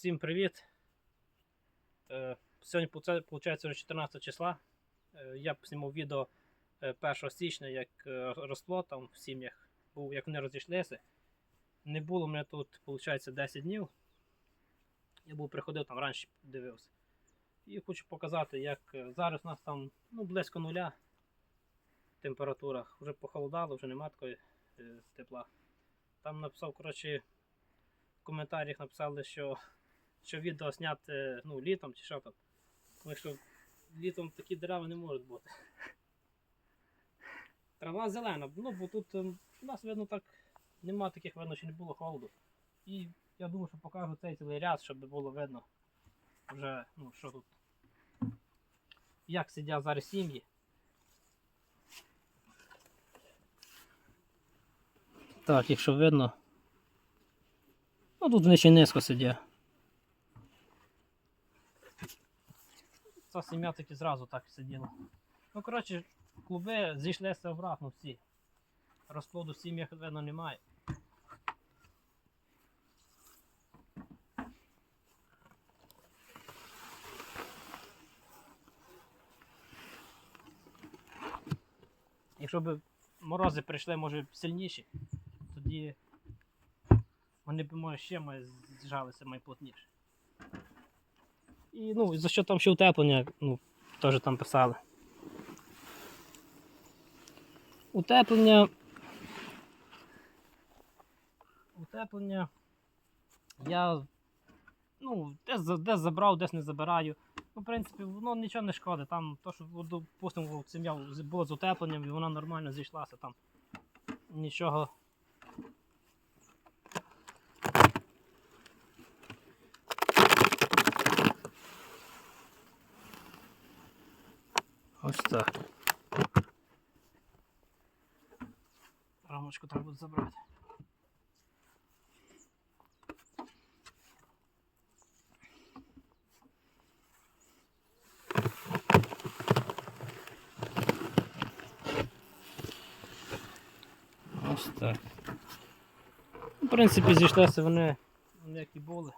Всім привіт. Е, Сьогодні виходить вже 14 числа. Е, Я знімав відео е, 1 січня, як е, росло там в сім'ях, був, як вони розійшлися. Не було мене тут, виходить, 10 днів. Я був приходив там раніше дивився. І хочу показати, як е, зараз у нас там ну, близько нуля в температурах. Вже похолодало, вже нема такої е, тепла. Там написав, коротше, в коментарях написали, що, що відео зняти ну, літом чи що там. Тому що літом такі дерева не можуть бути. Трава зелена, ну бо тут ем, у нас видно так нема таких видно, що не було холоду. І я думаю, що покажу цей цілий ряд, щоб було видно вже, ну, що тут. Як сидять зараз сім'ї. Так, якщо видно. Ну тут вони ще низько сидять. Ця сім'я таки зразу так сиділа. Ну, коротше, клуби зійшлися обратно всі. Розплоду в сім'ях видно немає. Якщо б морози прийшли, може, сильніші, тоді вони б може ще зжалися має плотніше. І ну, за що там ще утеплення, ну, теж там писали. Утеплення. Утеплення. Я ну, десь, десь забрав, десь не забираю. Ну, в принципі, воно нічого не шкодить. Там то, що допустимо, сім'я була з утепленням і вона нормально зійшлася там. Нічого. Ось так. Рамочку треба буде забрати. Ось так. В принципі, зійшлися вони як і були.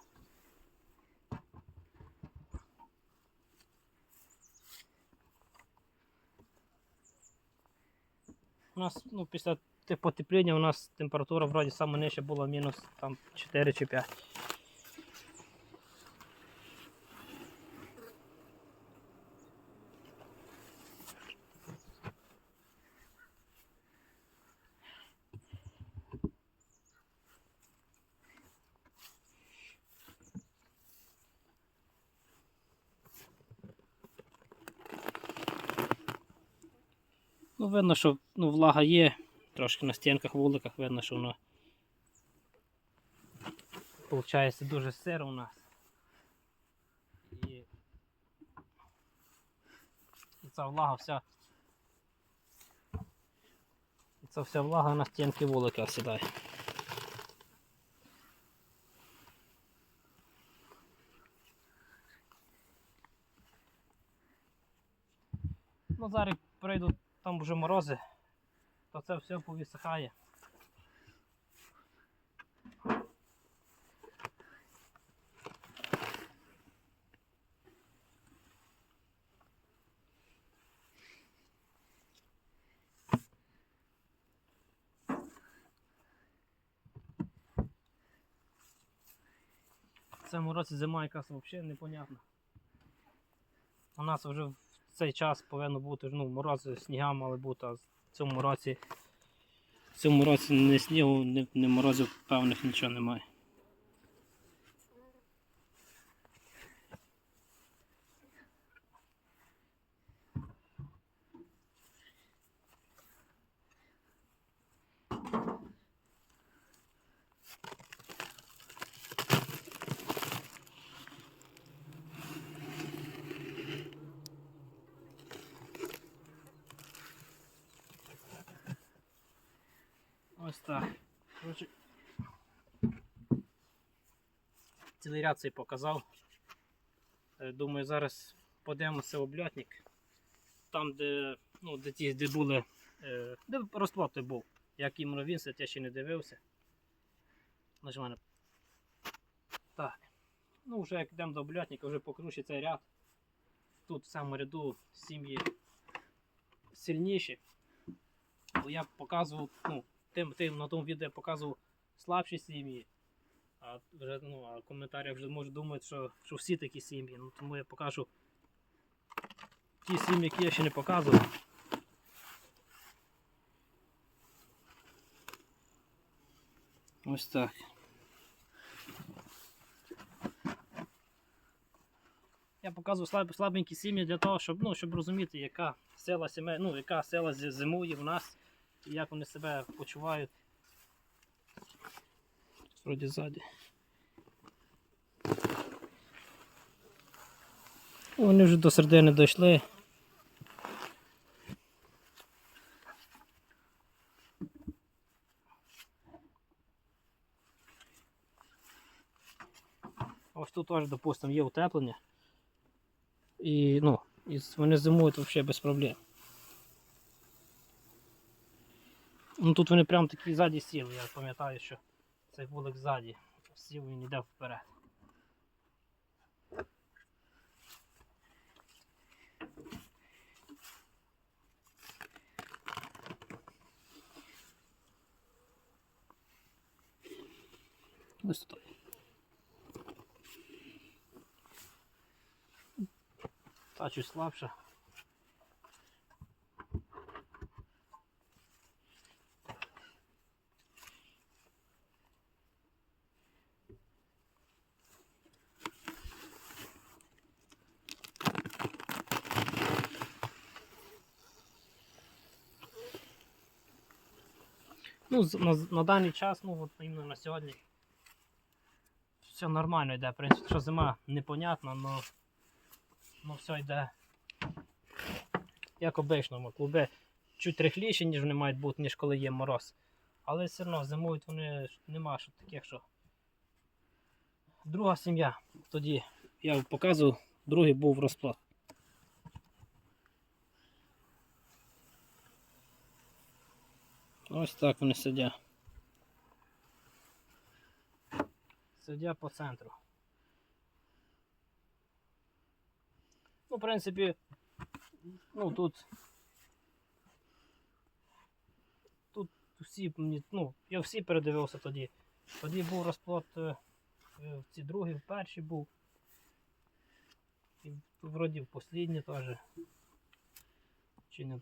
У нас ну, після потепління у нас температура вроді саме нижче була мінус там 4 чи 5. Ну, видно, що ну, влага є, трошки на стінках, вуликах видно, що воно виходить дуже сиро у нас. І, ця влага вся. І ця вся влага на стінки вулика сідає. Ну, зараз прийдуть там вже морози, то це все повісихає. В цьому зима якась взагалі непонятна. У нас вже цей час повинно бути ну, морози, сніга мали бути, а в цьому році, в цьому році ні снігу, ні, ні морозів певних нічого немає. Ось так. Коротше, цілий ряд цей показав. Е, Думаю, зараз подивимося обльотник. Там, де, ну, де ті, де були, е, де розплод той був. Як він сидить, я ще не дивився. Нажимаю на. Так. Ну, вже як йдемо до блятника, вже покруче цей ряд. Тут в цьому ряду сім'ї сильніші. Бо я показував, ну, тим, тим на тому відео показував слабші сім'ї. А вже ну, а в коментарях вже може думають, що, що всі такі сім'ї. Ну, тому я покажу ті сім'ї, які я ще не показував. Ось так. Я показую слаб, слабенькі сім'ї для того, щоб, ну, щоб розуміти, яка сила сімей, ну, яка сила зи- зимує в нас і як вони себе почувають. Вроді ззаді. Вони вже до середини дійшли. Ось тут теж, допустимо, є утеплення. І, ну, і вони зимують взагалі без проблем. Ну тут вони прям такі ззаді сіли, я пам'ятаю, що цей вулик ззаді. Сів він йде вперед. Ось тут. Та чуть слабша. Ну, на, на даний час, ну от іменно на сьогодні. Все нормально йде, в принципі, що зима непонятна, але ну, все йде як обичному. Клуби чуть рихліші, ніж вони мають бути, ніж коли є мороз. Але все одно зимують вони нема що таких, що. Друга сім'я. Тоді я показував, другий був розплод. Ось так вони сидять. Сидять по центру. Ну, в принципі, ну тут. Тут всі, ну, я всі передивився тоді. Тоді був розплод е, е, в ці другий, в перший був. І вроді в послідній теж. Чи не в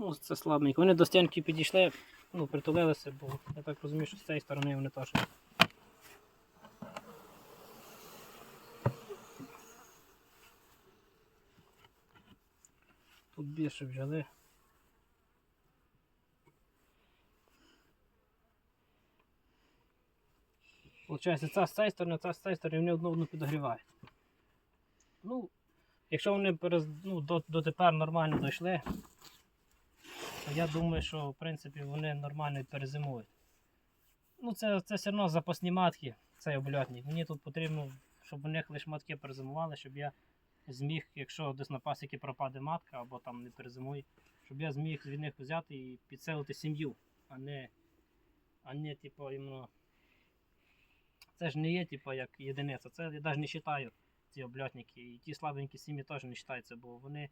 Ну, це слабенько. Вони до стінки підійшли, ну, притулилися, бо я так розумію, що з цієї сторони вони теж. Тут більше взяли. Получається, ця з цієї сторони, ця з цієї сторони, вони одну одну підогрівають. Ну, якщо вони перез, ну, дотепер нормально дійшли, то я думаю, що в принципі вони нормально перезимують. Ну, це, це все одно запасні матки, цей обльотник. Мені тут потрібно, щоб у них лише матки перезимували, щоб я зміг, якщо десь на пасіки пропаде матка або там не перезимує, щоб я зміг від них взяти і підселити сім'ю, а не, а не типу, іменно. Це ж не є, типу, як єдиниця. Це я навіть не вважаю ці обльотники. І ті слабенькі сім'ї теж не вважаються, бо вони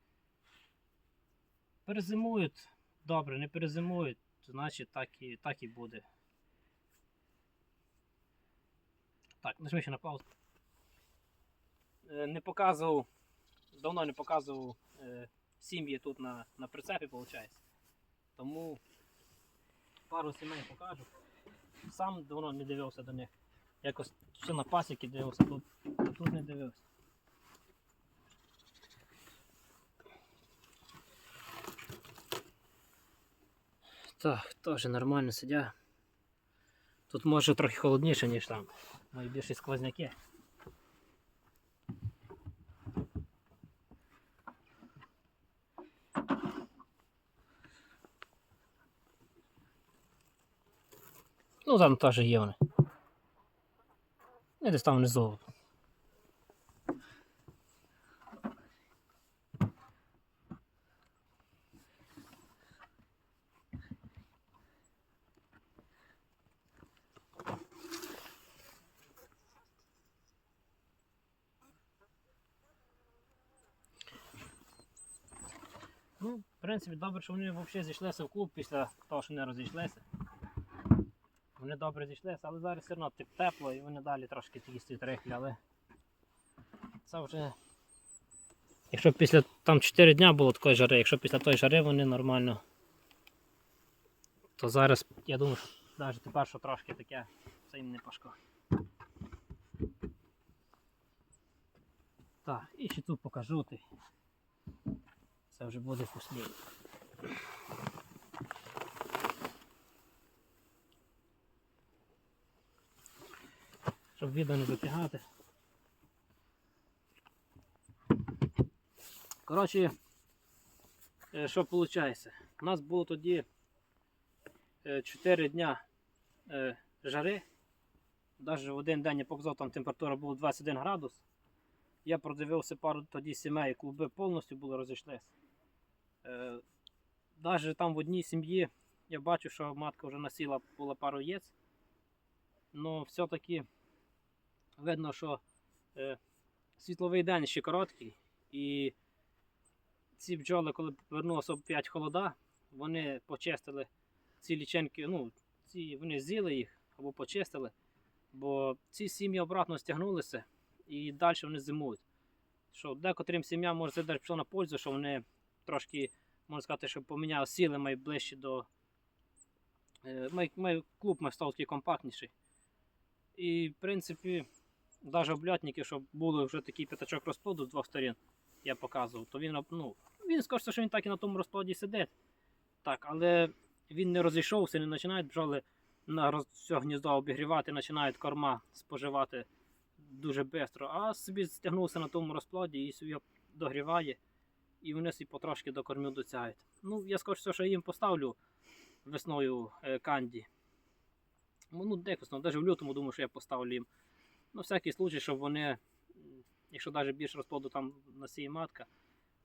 перезимують добре, не перезимують, значить так і, так і буде. Так, нажми ще на паузу. Е, Не показував, давно не показував е, сім'ї тут на, на прицепі, виходить. Тому пару сімей покажу. Сам давно не дивився до них. Якось ще на пасіки дивився, тут, тут не дивився. Так, теж нормально сидять. Тут може трохи холодніше, ніж там. Мої більші сквозняки. Ну там теж є вони. І десь там внизу. Ну, в принципі, добре, що вони взагалі зійшлися в клуб після того, що не розійшлися. Вони добре зійшлися, але зараз все одно тепло і вони далі трошки такі рихлі, але це вже. Якщо після там 4 дня було такої жари, якщо після тої жари вони нормально, то зараз я думаю, що навіть тепер що трошки таке, це їм не пашко. Так, і ще тут покажу ти. Це вже буде вкусніше. Щоб відео не затягати. Коротше, е, що виходить? У нас було тоді 4 дня е, жари. Навіть в один день я показав, там температура була 21 градус. Я продивився пару тоді сімей, клуби повністю були розійшлися. Е, Навіть там в одній сім'ї я бачу, що матка вже насіла була пару яєць. Ну, все-таки видно, що е, світловий день ще короткий. І ці бджоли, коли повернулося опять холода, вони почистили ці ліченки, ну, ці, вони з'їли їх або почистили, бо ці сім'ї обратно стягнулися і далі вони зимують. Що декотрим сім'ям може навіть пішло на пользу, що вони трошки, можна сказати, що поміняли сіли май ближче до. е, Май, май, клуб май став такий компактніший. І, в принципі, навіть обльотники, щоб були вже такий п'ятачок розплоду з двох сторін, я показував, то він, ну, він скаже, що він так і на тому розплоді сидить. Так, але він не розійшовся, не починають бджоли на все гніздо обігрівати, починають корма споживати дуже швидко, а собі стягнувся на тому розплоді і собі догріває, і вони собі потрошки до кормів дотягають. Ну, я скажу, що їм поставлю весною е, канді. Ну, ну декосно, навіть в лютому думаю, що я поставлю їм. Ну, всякий случай, щоб вони, якщо навіть більше розплоду там насіє матка,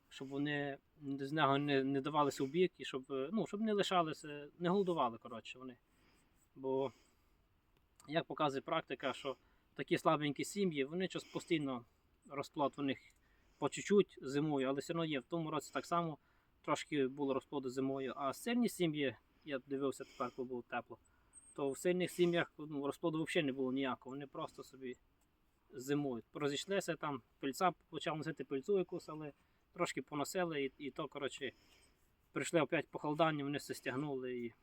щоб вони з нього не, не давалися в бік і щоб, е, ну, щоб не лишалися, не голодували, коротше, вони. Бо, як показує практика, що такі слабенькі сім'ї, вони час постійно розплод у них по чуть-чуть зимою, але все одно є. В тому році так само трошки було розплоду зимою. А сильні сім'ї, я дивився тепер, коли було тепло, то в сильних сім'ях ну, розплоду взагалі не було ніякого. Вони просто собі зимують. Розійшлися там, пильця почав носити пильцу якусь, але трошки поносили, і, і то, коротше, прийшли опять похолодання, вони все стягнули. І...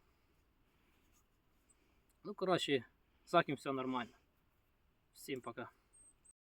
Ну, коротше, з таким все нормально. Всім пока.